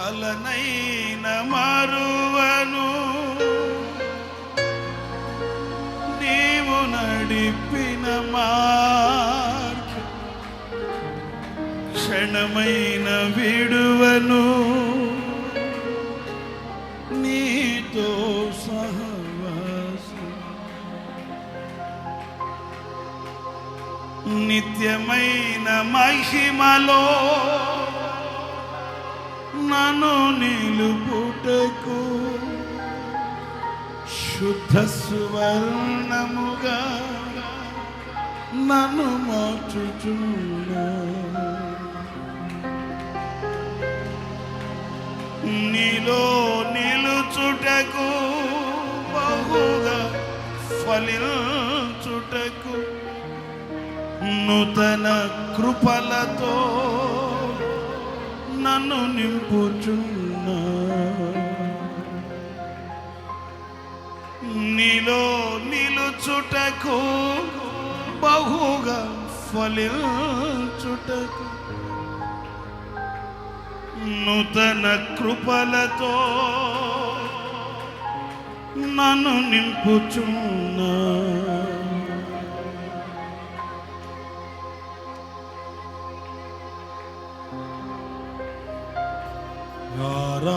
కలనైన మరువను. నీవు నడిపిన మార్గం క్షణమైన విడువను. నీతో సహవాసం నిత్యమైన మహిమలో నన్ను నిలుపుటకు శుద్ధ సువర్ణముగా నన్ను మార్చుచున్నా నీలో నిలుచుటకు బహుగా ఫలించుటకు నూతన కృపలతో నన్ను నింపుచున్నా నీలో నిలుచుటకు బహుగా ఫలించుటకు నూతన కృపలతో నన్ను నింపుచున్నా నా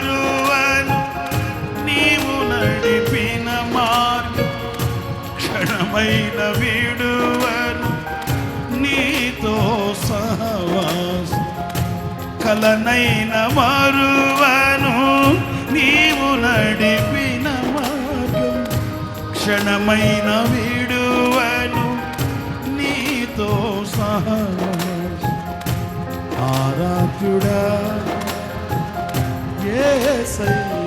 మారువను నీవు నడిపిన మార్గం క్షణమైన విడువను. నీతో సహవాసం కలనైన మారువను. నీవు నడిపిన మార్గం క్షణమైన విడువను. నీతో సహవాసం. ఆరాధ్యుడా esqueça.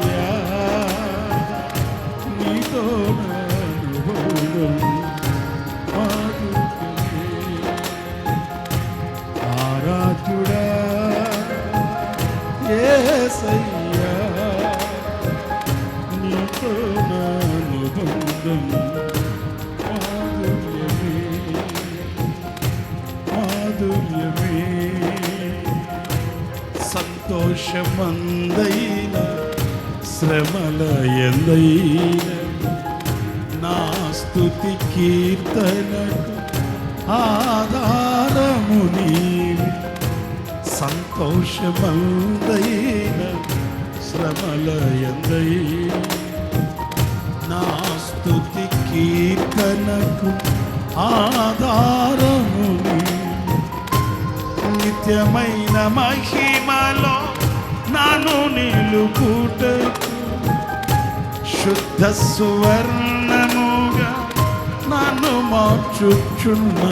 ఎందైన నా స్థుతి కీర్తనకు ఆధారము నీవే సంతోషమందైన శ్రమలయందై నా స్థుతి కీర్తనకు ఆధారము నిత్యమైన మహిమలో నన్ను నిలుపుటకు శుద్ధ సువర్ణముగా నన్ను మార్చుచున్నా.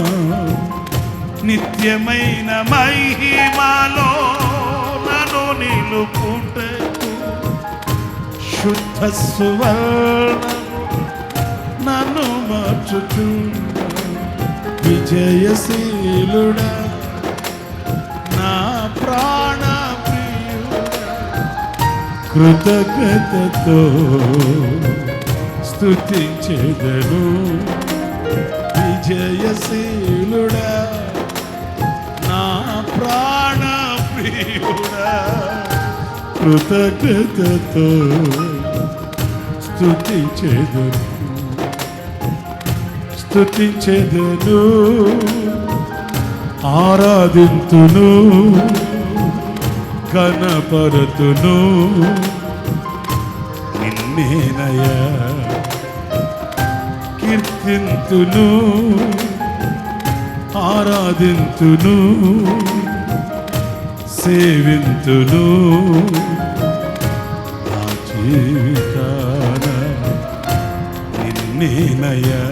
నిత్యమైన మహిమలో నన్ను నిలుపుటకు శుద్ధ సువర్ణ నన్ను మార్చుచున్నా. విజయశీలుడా కృతజ్ఞతతో స్థుతించేదను విజయశీలుడా నా ప్రాణ ప్రియుడా కృతజ్ఞతతో స్థుతించేదను స్థుతించేదను ఆరాధింతును. కనపరతును నిన్నేనయా కీర్తింతును ఆరాధింతును సేవింతును. నా జీవితాన నిన్నేనయా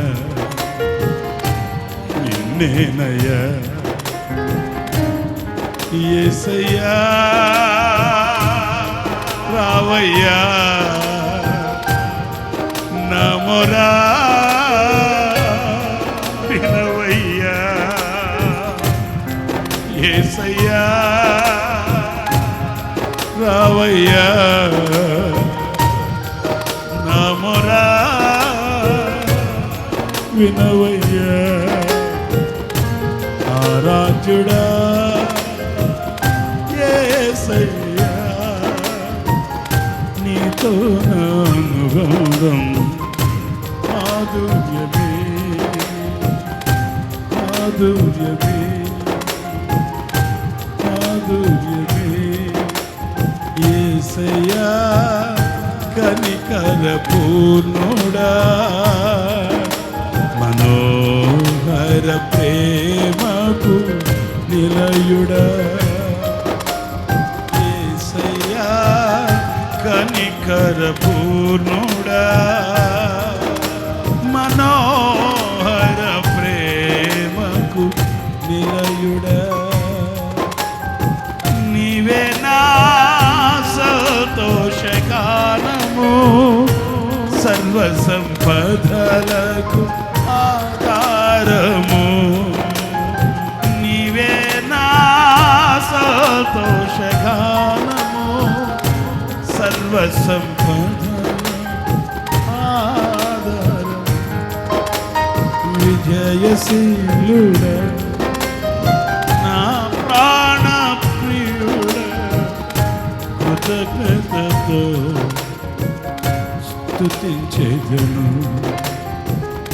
నిన్నేనయా ఏసయ్యా రావయ్యా నమరా వినవయ్యా. ఏసయ్యా రావయ్యా నమరా వినవయ్యా. ఏసయ్యా నీతో నా అనుబంధం మాధుర్యమే. మాధుర్యమే. మాధుర్యమే. ఏసయ్యా కనికర పూర్ణుడా. మనో సంతోషగానము సర్వ సంపదలకు ఆధారము. నీవే నా సంతోషగానము. సర్వ సంపద ఆధారము. విజయశీలుడా నా ప్రాణ కృతజ్ఞతతో స్తుతించేదను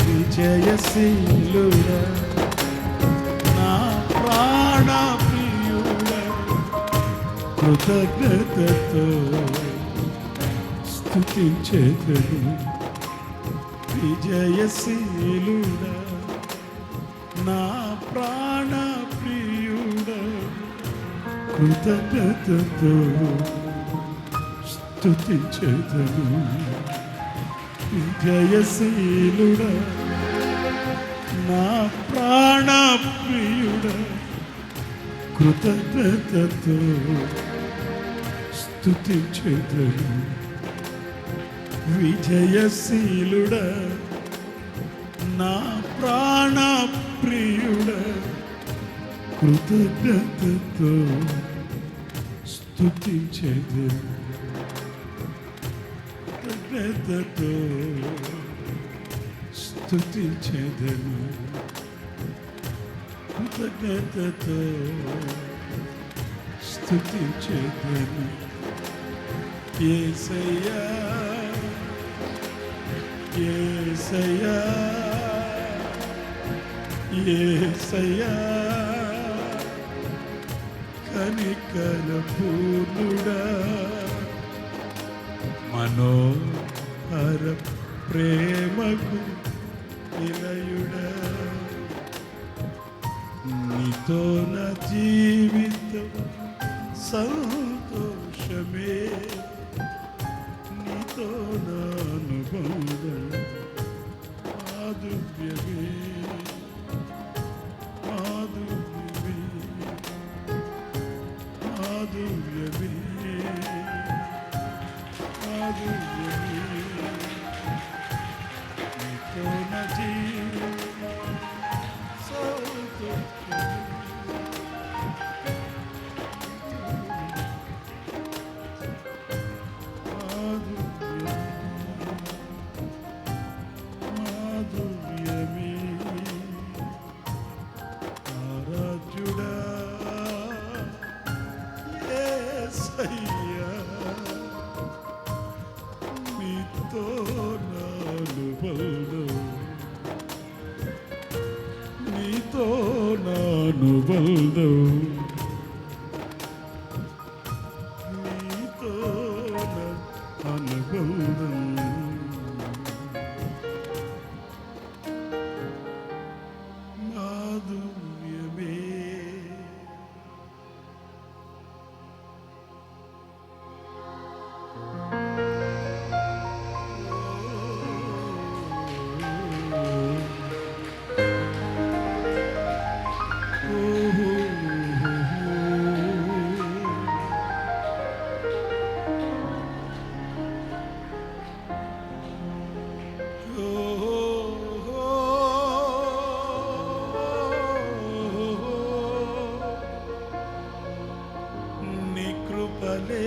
విజయశీలుడా నా ప్రాణ ప్రియుడా కృతజ్ఞతతో స్తుతించేదను విజయశీలుడా నా ప్రాణ ప్రియుడా కృతజ్ఞతతో స్తుతించేదను జయశీలుడ నా ప్రాణప్రియుడ కృతజ్ఞతతో స్థుతి స్తుతించేదను. విజయశీలుడ నా ప్రాణప్రియుడ కృతజ్ఞతతో స్థుతి స్తుతించేదను. కృతజ్ఞతతో స్తుతించేదను. కృతజ్ఞతతో స్తుతించేదను. ఏసయ్యా ఏసయ్యా ఏసయ్యా కనికర పూర్ణుడా మనో ప్రేమకు నిలయుడ నీతో నా జీవితం సంతోషమే. నీతో నా అనుబంధం మాధుర్యమే. మాధుర్యమే. మాధుర్యమే. మాధుర్యమే నీతో నాను బల్దవు నీతో నాను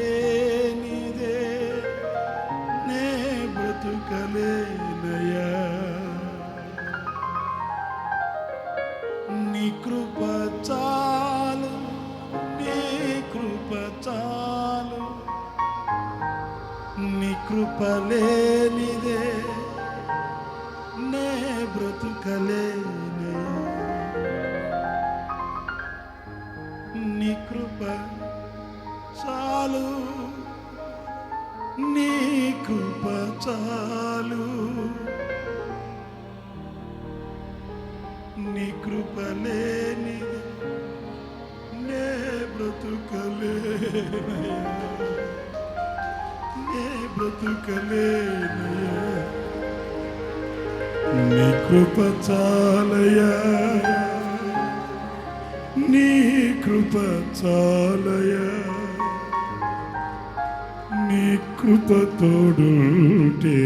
కృపలేనిదే నే బ్రతుకలేనయా కృప చాలు నీ కృప చాలు. నీ కృపలేనిదే నే బ్రతుకలేనయా నీ కృప చాలు నీ కృప చాలు. నీ కృప నే బ్రతుకలేనయ్యా నే బ్రతుకలేనయ్యా నీ కృప చాలయా నీ కృప చాలయా నీ కృప తోడుంటే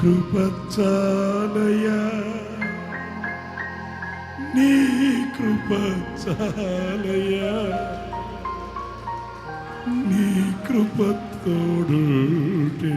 నీ నీ కృపచాలయా. నీ కృపతోడుటే